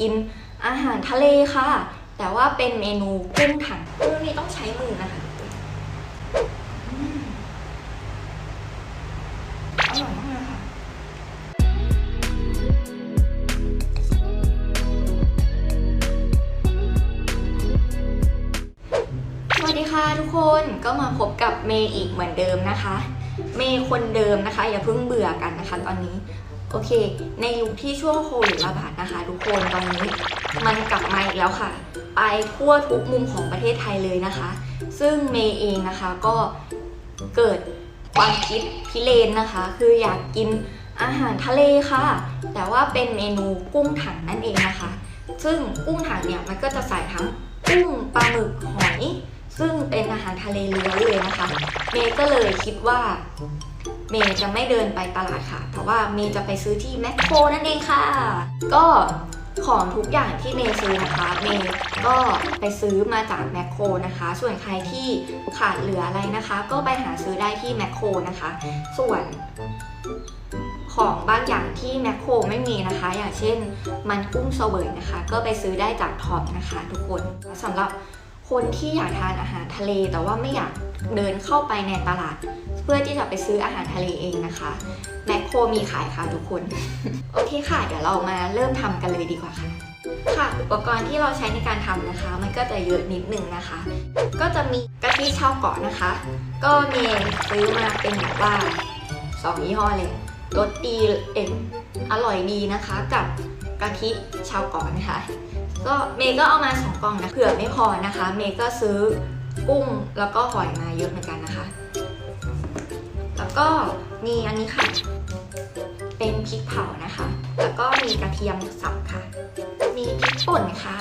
กินอาหารทะเลค่ะ แต่ว่าเป็นเมนูกุ้งถังกุ้งนี่ต้องใช้มือนะคะอืมอร่อยมากเลยค่ะ สวัสดีค่ะทุกคนก็มาพบกับเมย์อีกเหมือนเดิมนะคะ เมย์คนเดิมนะคะ อย่าเพิ่งเบื่อกันนะคะ ตอนนี้ โอเค ในยุคที่ช่วงโควิดระบาดนะคะทุกคนตอนนี้มันกลับมาอีกแล้วค่ะ ไปทั่วทุกมุมของประเทศไทยเลยนะคะ ซึ่งเมย์เองนะคะก็เกิดความคิดพิเรนนะคะ คืออยากกินอาหารทะเลค่ะ แต่ว่าเป็นเมนูกุ้งถังนั่นเองนะคะ ซึ่งกุ้งถังเนี่ยมันก็จะใส่ทั้งกุ้งปลาหมึกหอย ซึ่งเป็นอาหารทะเลล้วนเลยนะคะ เมย์ก็เลยคิดว่า เมย์จะไม่เดินไปตลาดค่ะแต่ว่าเมย์จะไปซื้อที่แมคโครนั่นเองค่ะ ก็ของทุกอย่างที่เมย์ซื้อนะคะ เมย์ก็ไปซื้อมาจากแมคโครนะคะ ส่วนใครที่ขาดเหลืออะไรนะคะ ก็ไปหาซื้อได้ที่แมคโครนะคะ ส่วนของบางอย่างที่แมคโครไม่มีนะคะ อย่างเช่น มันกุ้งเสวยนะคะ ก็ไปซื้อได้จากท็อปนะคะ ทุกคนสำหรับคนที่อยากทานอาหารทะเล แต่ว่าไม่อยากเดินเข้าไปในตลาด พื่อที่จะไปซื้ออาหารทะเลเองนะคะแมคโครมีขายค่ะทุกคน โอเคค่ะ เดี๋ยวเรามาเริ่มทำกันเลยดีกว่าค่ะค่ะอุปกรณ์ที่เราใช้ในการทำนะคะ มันก็จะเยอะนิดนึงนะคะ ก็จะมีกะทิชาวเกาะนะคะ ก็เมย์ซื้อมาเป็นแบบว่าสองยี่ห้อเลยรสดีเอ็นอร่อยดีนะคะ กับกะทิชาวเกาะนะคะ ก็เมย์ก็เอามาสองกล่องนะเผื่อไม่พอนะคะ เมย์ก็ซื้อกุ้งแล้วก็หอยมาเยอะเหมือนกันนะคะ ก็มีอันนี้ค่ะ เป็นพริกเผานะคะ แล้วก็มีกระเทียมสับค่ะ มีพริกป่นค่ะ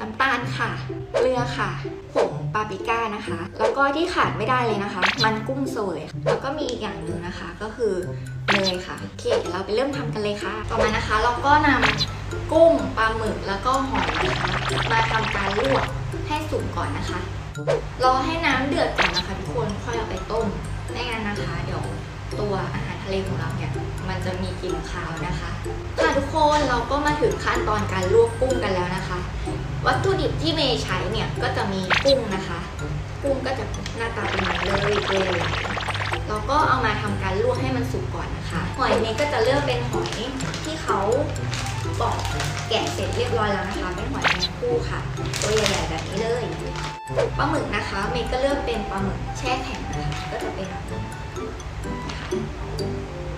น้ำตาลค่ะ เกลือค่ะ ผงปาปริก้านะคะ แล้วก็ที่ขาดไม่ได้เลยนะคะ มันกุ้งสวย แล้วก็มีอีกอย่างหนึ่งนะคะ ก็คือเนยค่ะโอเคเดี๋ยวเราไปเริ่มทำกันเลยค่ะ ต่อมานะคะ เราก็นำกุ้งปลาหมึกแล้วก็หอยนะคะมาทำการลวกให้สุกก่อนนะคะ รอให้น้ำเดือดก่อนนะคะทุกคนค่อยเอาไปต้ม นะคะ เดี๋ยวตัวอาหารทะเลของเราเนี่ยมันจะมีกลิ่นคาวนะคะค่ะทุกคนเราก็มาถึงขั้นตอนการลวกกุ้งกันแล้วนะคะ วัตถุดิบที่เมย์ใช้เนี่ยก็จะมีกุ้งนะคะ กุ้งก็จะหน้าตาเป็นแบบนี้เลยเราก็เอามาทำการลวกให้มันสุกก่อนนะคะ หอยเมย์ก็จะเลือกเป็นหอยที่เขาปอกแกะเสร็จเรียบร้อยแล้วนะคะเป็นหอยแมงคู่ค่ะ ตัวใหญ่ๆแบบนี้เลยปลาหมึกนะคะ เมย์ก็เลือกเป็นปลาหมึกแช่แข็งนะคะก็จะเป็นแบบนี้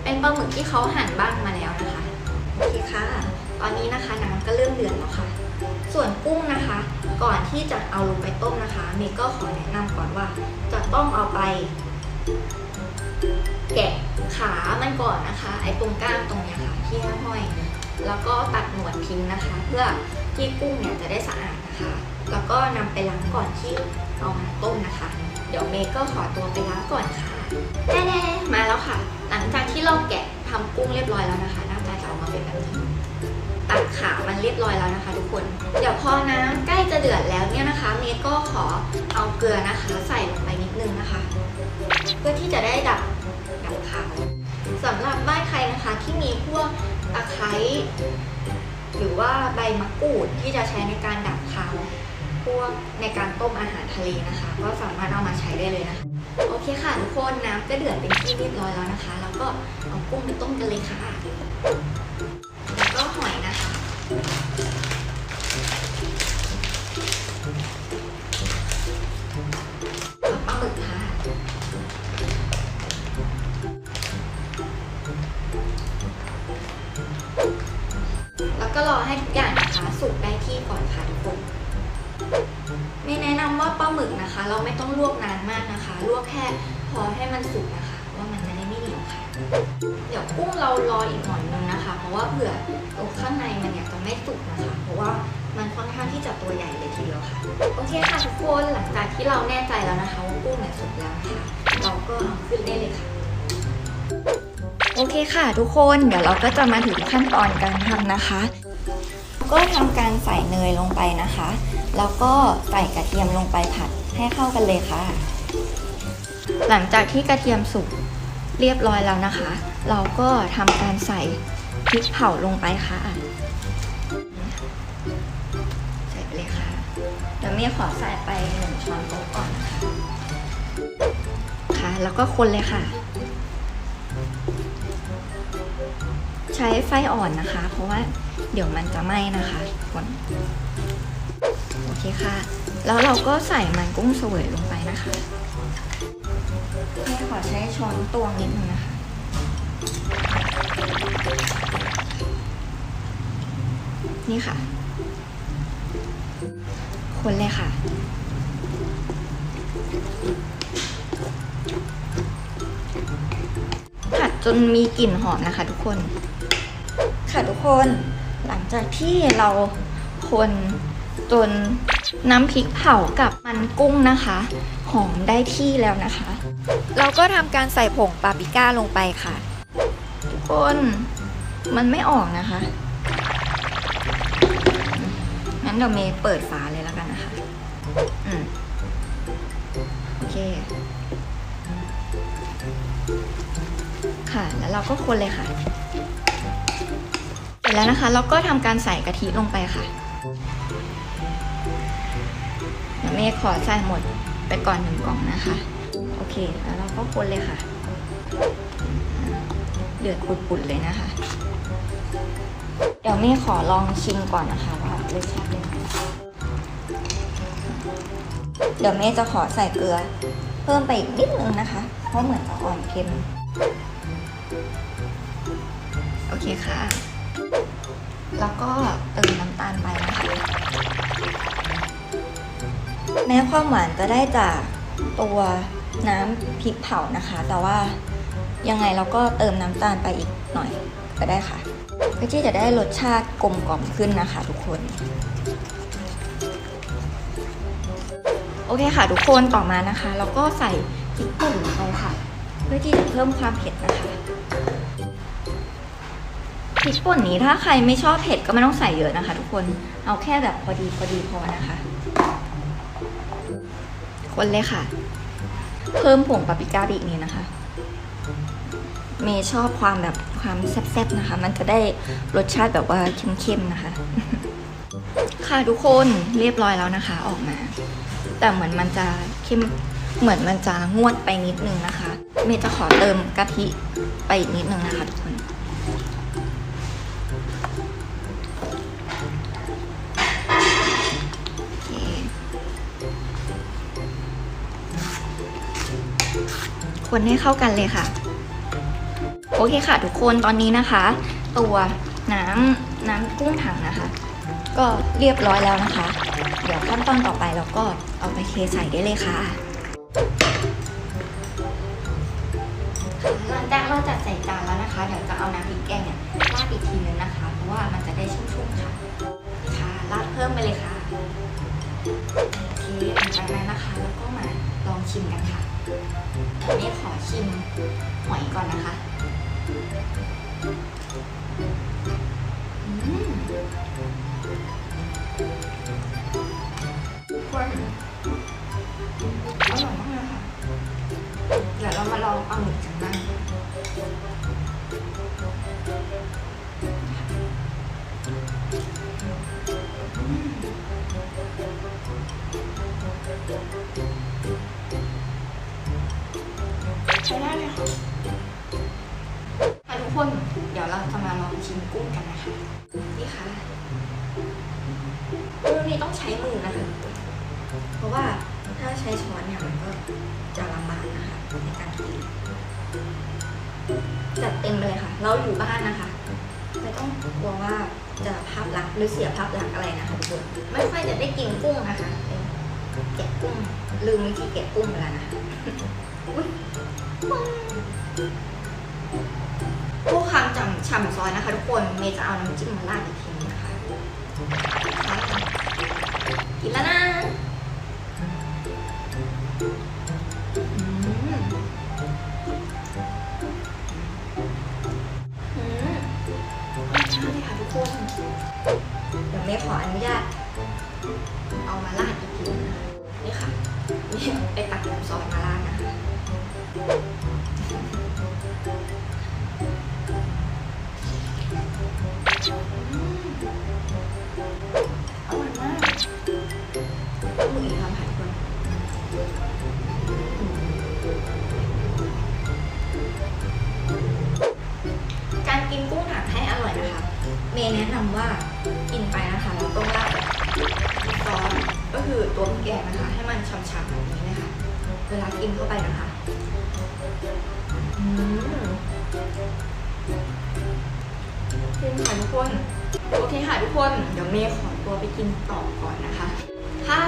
เป็นปลาหมึกที่เขาหั่นบ้างมาแล้วนะคะโอเคค่ะ ตอนนี้นะคะน้ำก็เริ่มเดือดแล้วค่ะ ส่วนกุ้งนะคะ ก่อนที่จะเอาลงไปต้มนะคะ เมย์ก็ขอแนะนำก่อนว่า จะต้องเอาไป แกะขามันก่อนนะคะ ไอ้ตรงก้ามตรงเนี้ยค่ะ ที่ห้อยแล้วก็ตัดหนวดทิ้งนะคะ เพื่อที่กุ้งเนี่ยจะได้สะอาดนะคะ แล้วก็นำไปล้างก่อนที่เอามาต้มนะคะ เดี๋ยวเมย์ก็ขอตัวไปล้างก่อนค่ะ แน่ๆมาแล้วค่ะ หลังจากที่เราแกะทำกุ้งเรียบร้อยแล้วนะคะ หน้าตาจะออกมาเป็นแบบนี้ตัดขามันเรียบร้อยแล้วนะคะ ทุกคน เดี๋ยวพอน้ำใกล้จะเดือดแล้วเนี่ยนะคะ เมย์ก็ขอเอาเกลือนะคะใส่ลงไปนิดนึงนะคะ เพื่อที่จะได้ดับดับขาวสำหรับบ้านใครนะคะที่มีพวกตะไคร้หรือว่าใบมะกรูดที่จะใช้ในการดับขาว พวกในการต้มอาหารทะเลนะคะ ก็สามารถเอามาใช้ได้เลยนะคะโอเคค่ะทุกคนน้ำก็เดือดเป็นที่เรียบร้อยแล้วนะคะ แล้วก็เอากุ้งไปต้มกันเลยค่ะแล้วก็หอยนะคะปลาหมึกค่ะแล้วก็รอให้ทุกอย่าง ว่าปลาหมึกนะคะ เราไม่ต้องลวกนานมากนะคะ ลวกแค่พอให้มันสุกนะคะ ว่ามันจะได้ไม่เหนียวค่ะ เดี๋ยวกุ้งเรารออีกหน่อยนึงนะคะ เพราะว่าเผื่อตรงข้างในมันเนี่ยจะไม่สุกนะคะ เพราะว่ามันค่อนข้างที่จะตัวใหญ่เลยทีเดียวค่ะโอเคค่ะทุกคนหลังจากที่เราแน่ใจแล้วนะคะว่ากุ้งเนี่ยสุกแล้วนะคะเราก็เอาขึ้นได้เลยค่ะโอเคค่ะทุกคนเดี๋ยวเราก็จะมาถึงขั้นตอนการทำนะคะ ก็ทำการใส่เนยลงไปนะคะ แล้วก็ใส่กระเทียมลงไปผัดให้เข้ากันเลยค่ะ หลังจากที่กระเทียมสุกเรียบร้อยแล้วนะคะ เราก็ทำการใส่พริกเผาลงไปค่ะใส่ไปเลยค่ะเดี๋ยวเมียขอใส่ไปหนึ่งช้อนโต๊ะก่อนนะคะค่ะ แล้วก็คนเลยค่ะ ใช้ไฟอ่อนนะคะ เพราะว่า เดี๋ยวมันจะไหม้นะคะคนโอเคค่ะ แล้วเราก็ใส่มันกุ้งเสวยลงไปนะคะแม่ขอใช้ช้อนตวงนิดนึงนะคะ นี่ค่ะ คนเลยค่ะผัดจนมีกลิ่นหอมนะคะทุกคน ค่ะทุกคน จากที่เราคนจนน้ำพริกเผากับมันกุ้งนะคะ หอมได้ที่แล้วนะคะ เราก็ทำการใส่ผงปาปริก้าลงไปค่ะ ทุกคนมันไม่ออกนะคะงั้นเดี๋ยวเมย์เปิดฝาเลยแล้วกันนะคะอืมโอเค ค่ะแล้วเราก็คนเลยค่ะ แล้วนะคะเราก็ทำการใส่กะทิลงไปค่ะเดี๋ยวเมย์ขอใส่หมดไปก่อนหนึ่งกล่องนะคะ โอเค แล้วเราก็คนเลยค่ะ เดือดปุดๆเลยนะคะ เดี๋ยวเมย์ขอลองชิมก่อนนะคะว่ารสชาติเป็นไงเดี๋ยวเมย์จะขอใส่เกลือ เพิ่มไปอีกนิดนึงนะคะ เพราะเหมือนจะอ่อนเค็ม โอเคค่ะ แล้วก็เติมน้ำตาลไปนะคะ แม้ความหวานจะได้จากตัวน้ำพริกเผานะคะ แต่ว่ายังไงเราก็เติมน้ำตาลไปอีกหน่อยก็ได้ค่ะเพื่อที่จะได้รสชาติกลมกล่อมขึ้นนะคะทุกคน โอเคค่ะทุกคนต่อมานะคะ เราก็ใส่พริกป่นลงไปค่ะ เพื่อที่จะเพิ่มความเผ็ดนะคะ พริกป่นนี้ถ้าใครไม่ชอบเผ็ดก็ไม่ต้องใส่เยอะนะคะ ทุกคนเอาแค่แบบพอดีพอดีพอนะคะ คนเลยค่ะ เพิ่มผงปาปริก้าอีกนิดนะคะ เมย์ชอบความแบบความแซ่บๆนะคะ มันจะได้รสชาติแบบว่าเข้มๆนะคะ ค่ะทุกคนเรียบร้อยแล้วนะคะ ออกมา แต่เหมือนมันจะเข้มเหมือนมันจะงวดไปนิดนึงนะคะ เมย์จะขอเติมกะทิไปอีกนิดนึงนะคะทุกคน คนให้เข้ากันเลยค่ะ โอเคค่ะ ทุกคนตอนนี้นะคะ ตัวน้ำน้ำกุ้งถังนะคะ ก็เรียบร้อยแล้วนะคะ เดี๋ยวขั้นตอนต่อไปเราก็เอาไปเทใส่ได้เลยค่ะหลังจากเราจัดใส่จานแล้วนะคะ เดี๋ยวจะเอาน้ำพริกแกงเนี่ยราดอีกทีนึงนะคะ เพราะว่ามันจะได้ชุ่มๆค่ะ ค่ะราดเพิ่มไปเลยค่ะโอเคหลังจากนั้นนะคะแล้วก็มา ลองชิมกันค่ะอันนี้ขอชิมหอยก่อนนะคะอืมคน ใช้ได้เลยค่ะทุกคนเดี๋ยวเราจะมาลองชิมกุ้งกันนะคะ นี่ค่ะกุ้งนี้ต้องใช้มือนะคะ เพราะว่าถ้าใช้ช้อนเนี่ยมันก็จะลำบากนะคะในการกินจัดเต็มไปเลยค่ะ เราอยู่บ้านนะคะ ไม่ต้องกลัวว่าจะภาพลักษณ์หรือเสียภาพลักษณ์อะไรนะคะทุกคนไม่ค่อยจะได้กินกุ้งนะคะเองแกะกุ้งลืมวิธีแกะกุ้งไปแล้วนะ ผู้คำจำฉ่ำซอยนะคะทุกคน เมย์จะเอาน้ำจิ้มมาราดอีกทีนึงนะคะกินแล้วนะ เมย์แนะนำว่ากินไปนะคะเราต้องราดซอสก็คือตัวมิแกงนะคะ ให้มันฉ่ำๆแบบนี้นะคะเวลากินเข้าไปนะคะอืมกินค่ะทุกคนโอเคค่ะทุกคน เดี๋ยวเมย์ขอตัวไปกินต่อก่อนนะคะ ถ้า